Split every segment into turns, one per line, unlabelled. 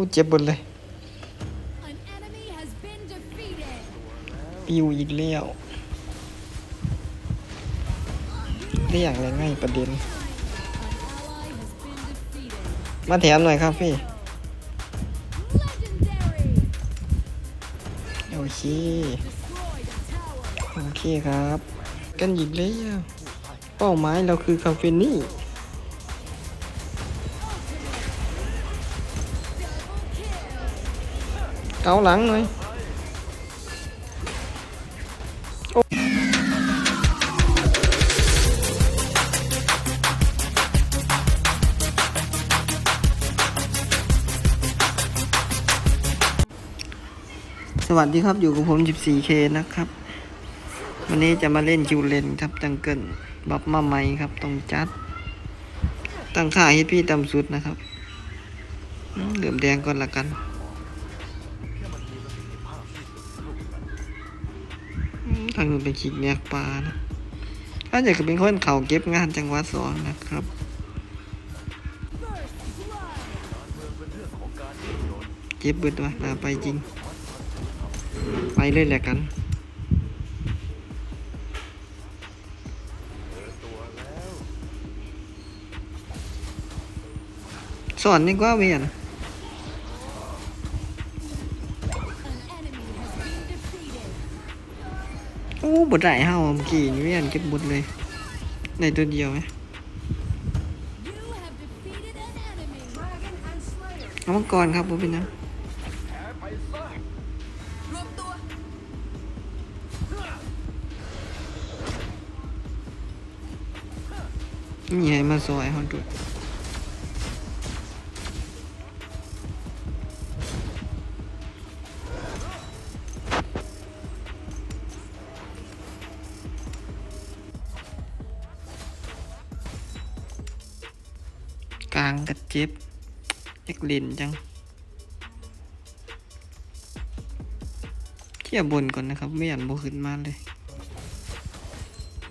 อู้เจ็บเบนเลย
An enemy has been defeated.
ปิวอีกแล้วได้อย่างไรง่ายประเด็น
An ally has been defeated.
มาแถมหน่อยครับพี่
Legendary.
โอเค
Destroyed a tower.
โอเคครับ กันอีกแล้ว เป้าหมายเราคือคาเฟนี่ เกาหลังหน่อยสวัสดีครับอยู่กับผม 14K นะครับ วันนี้จะมาเล่นคิวเลนครับจังเกิลบับมาใหม่ครับต้องจัด ตั้งค่าให้พี่ต่ำสุดนะครับเหลือมแดงก่อนละกัน ทางนู้นเป็นขีกแนกปลานะถ้าอยากจะเป็นคนเขาเก็บงานจังหวัดสองนะครับเก็บเบิดวะลาไปจริง ไปเลยแหละกันสอนดีกว่าเวียน อ้บดได้เฮาเมื่อกี้นี่เวียนเก็บบดเลยในตัวเดียวไหมเอามังกรครับผมเป็นนะนี่ให้มาซอยเขาดูางกระเจ็บเอ็กลินจังเขี่ยบนก่อนนะครับ ไม่อยากโบขึ้นมาเลย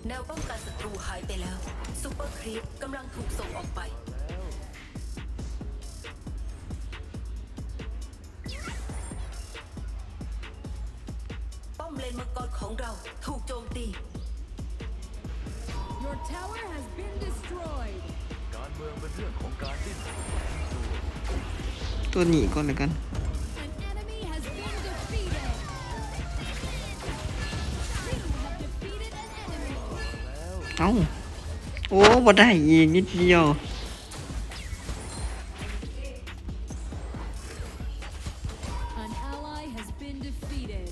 แนวป้องกันศัตรูหายไปแล้วซูเปอร์ครีปกำลังถูกส่งออกไปป้อมเลนมังกรของเราถูกโจมตี
Your tower has been destroyed.
ตัวหนีก่อนเลยกัน
An enemy has been defeated. You have defeated an enemy.
เอ้า โอ้บ่ได้อีกนิดเดียว
An ally has been defeated.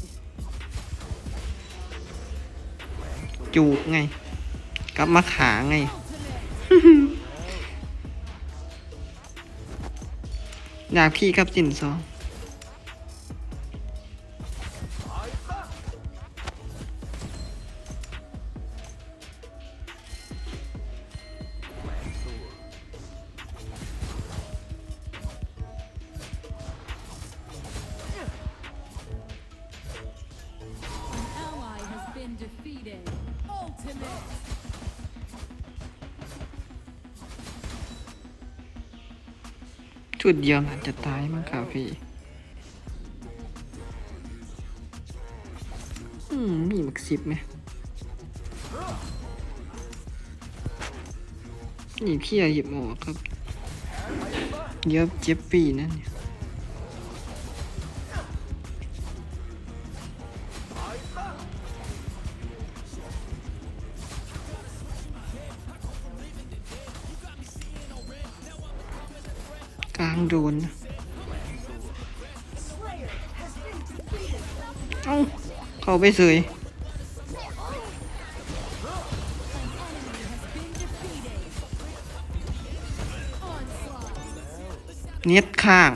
จูกไง กลับมาขาไง
Ultimate.
อยากพี่ครับจินซอ ชุดเดียวอาจจะตายมั้งครับพี่ อืม มีมักสิบไหมนี่พี่เอาหยิบออกครับ เย็บเจ็บปีนั่นเนี่ย กลางโดนนะเอ้าเข้าไปเสย
An enemy has been defeated. Onslaught.
เน็ตข้าง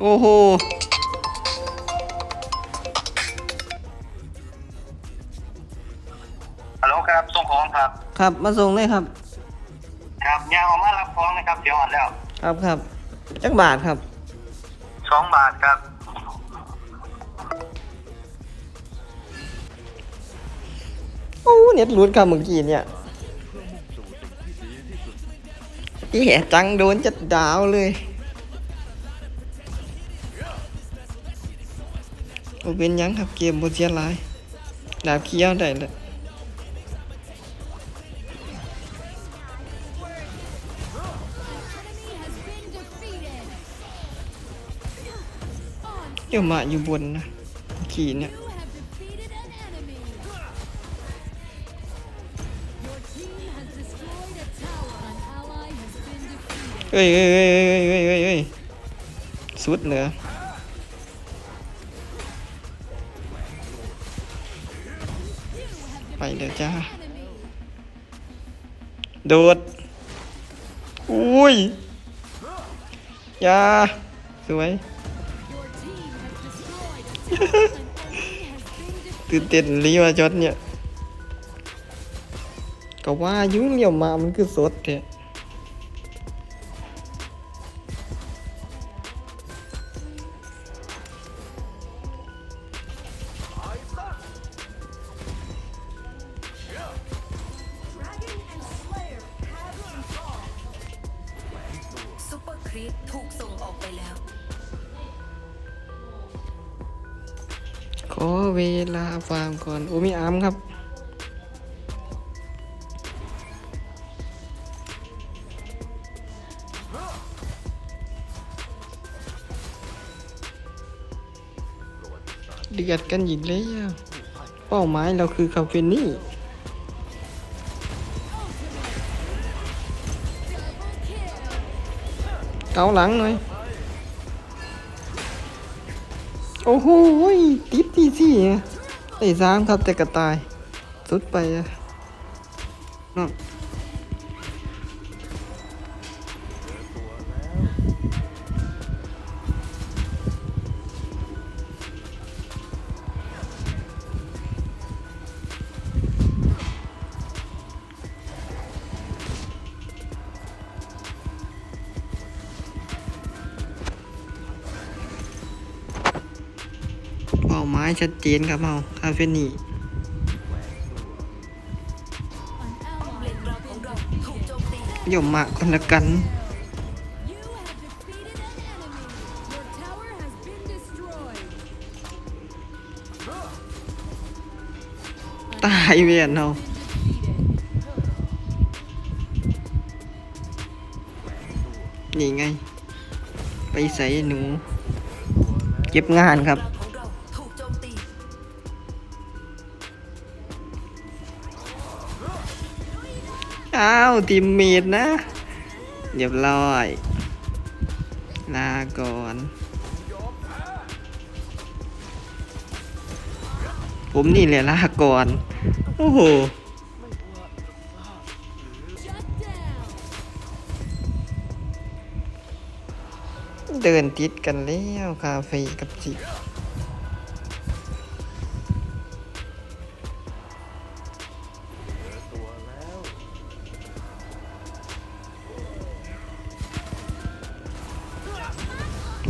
โอ้โห
ฮัลโหลครับ ส่งของครับ
ครับ มาส่งเลยครับ
ครับยางออกมารับของนะครับ เดี๋ยวอ่อนแล้ว
ครับครับ จักบาทครับ
สองบาทครับ
โอ้เน็ตรูดครับเมื่อกี้เนี่ยที่แห่จังโดนจัดดาวเลยโอเป็นยังครับเกมบนเสียลายดาบเคี้ยวได้เลย เดี๋ยวมาอยู่บนนะขี่เนี่ยเอ้ยเอ้ยเอ้ยเอ้ยเอ้ยเอ้ยสุดเหนือไปเดี๋ยวจ้า โดด อุ้ยยาสวย ตื่นเต้นลีว่าจดเนี่ยก็ว่ายุ่งเลี้ยวมามันคือสดแท้
ซุปเปอร์ครีปถูกส่งออกไปแล้ว
อเวลาฟาร์มก่อน โอ้มีอาร์มครับ เดือดกันอีกแล้วเป้าหมายเราคือคาเฟนี่เกาหลังหน่อย โอ้โหยติดที่สี่ไอ้สามครับแต่กระตาย สุดไปอะนั่น ม้ชัดเจนครับเฮาคาเฟนี่ยมมากคนละกันตายเวียนเอานี่ไง ไปใส่หนู เก็บงานครับ
อ้า
วทีมเมดนะเรียบร้อยลาก่อนผมนี่แหละลาก่อน โอ้โหเดินติดกันแล้วคาเฟ่กับจิบ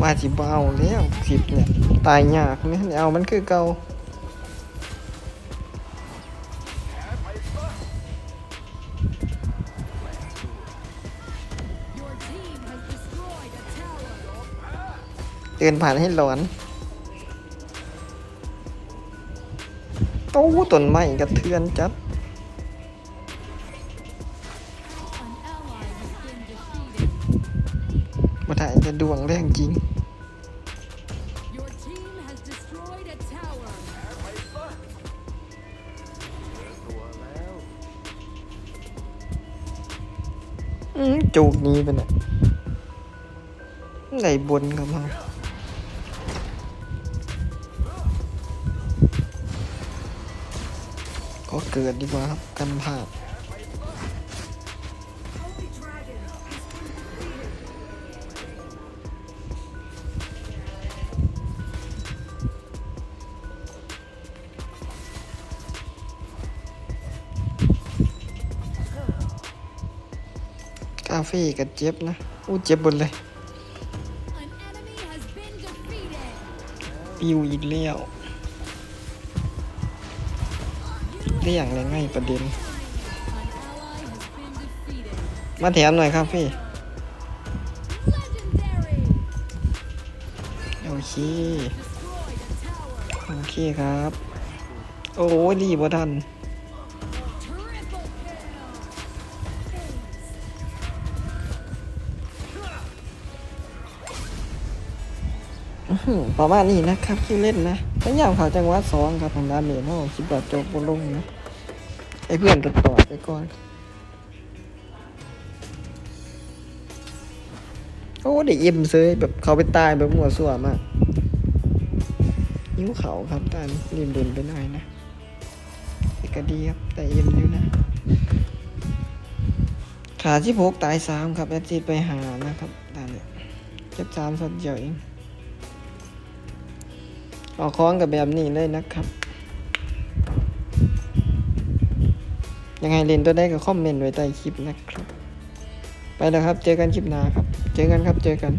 ว่าสิบ่เอาแล้วสิบเนี่ย ตายยากเนี่ยเอามันคือเก่า
Your team has destroyed a tower.
เดินผ่านให้หลอนโอ้ต้นไม้กระเทือนจัดมาถ่ายจะดวงแรงจริง จูกนี้ไปเนี่ยไหนบนครับเราก็เกิดดีกว่าครับกันพลาดาเฟ่กับเจ็บนะอู้เจ็บบนเลย ปิวอีกแล้วเรียกอะไรง่ายประเด็น มาแถมหน่อยครับพี่ โอเค โอเคครับ โอ้ยดีบ่ทัน ประมาณนี้นะครับคิวเล่นนะพยายามเขาจังหวะสองครับของดาเมจเขาคิดว่าจบบนลงนะไอเพื่อนตัดต่อไปก่อน โอ้ได้เอ็มเซยแบบเขาไปตายแบบมัวซั่วมากนิ้วเขาครับตานรีบเดินไปหน่อยนะแต่ก็ดีครับ แต่เอ็มอยู่นะ ขาที่พกตายสามครับแอดจีไปหานะครับตานเนี่ยเจ็บสามสัตว์เดียวเอง ออกคล้องกับแบบนี้เลยนะครับ ยังไงเล่นตัวได้ก็คอมเมนต์ไว้ใต้คลิปนะครับ ไปแล้วครับ เจอกันคลิปหน้าครับ เจอกันครับ เจอกัน